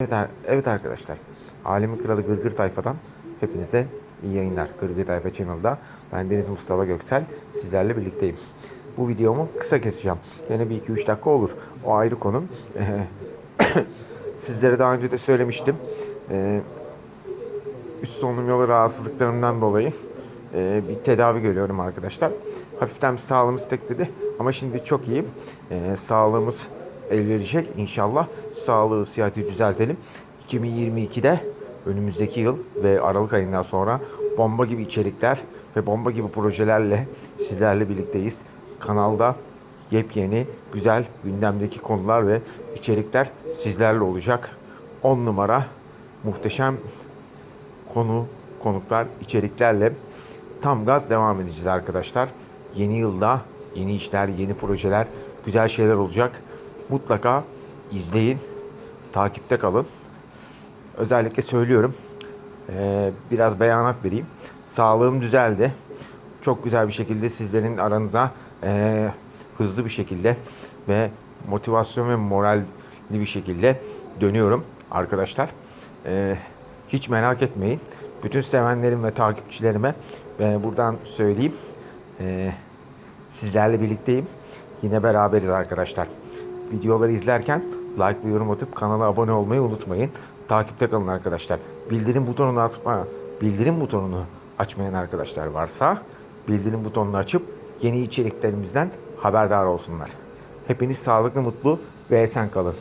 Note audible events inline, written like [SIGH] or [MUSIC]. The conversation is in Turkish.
Evet, evet arkadaşlar. Alemin Kralı Gırgır Tayfa'dan hepinize iyi yayınlar. Gırgır Tayfa Channel'da ben Deniz Mustafa Göksel sizlerle birlikteyim. Bu videomu kısa keseceğim. Yine bir 2-3 dakika olur. O ayrı konum. [COUGHS] Sizlere daha önce de söylemiştim. Ee, üst solunum yolu rahatsızlıklarımdan dolayı e, bir tedavi görüyorum arkadaşlar. Hafiften sağlığımız tekledi ama şimdi çok iyiyim. E, sağlığımız el verecek inşallah. Sağlığı, sıhhati düzeltelim. 2022'de önümüzdeki yıl ve Aralık ayından sonra bomba gibi içerikler ve bomba gibi projelerle sizlerle birlikteyiz. Kanalda yepyeni, güzel gündemdeki konular ve içerikler sizlerle olacak. 10 numara muhteşem konu, konuklar, içeriklerle tam gaz devam edeceğiz arkadaşlar. Yeni yılda yeni işler, yeni projeler, güzel şeyler olacak. Mutlaka izleyin, takipte kalın. Özellikle söylüyorum, eee, biraz beyanat vereyim. Sağlığım düzeldi. Çok güzel bir şekilde sizlerin aranıza eee, hızlı bir şekilde ve motivasyon ve moralli bir şekilde dönüyorum arkadaşlar. Eee, hiç merak etmeyin. Bütün sevenlerim ve takipçilerime e, buradan söyleyeyim. E, sizlerle birlikteyim. Yine beraberiz arkadaşlar. Videoları izlerken like ve yorum atıp kanala abone olmayı unutmayın. Takipte kalın arkadaşlar. Bildirim butonunu atma, bildirim butonunu açmayan arkadaşlar varsa bildirim butonunu açıp yeni içeriklerimizden haberdar olsunlar. Hepiniz sağlıklı, mutlu ve esen kalın.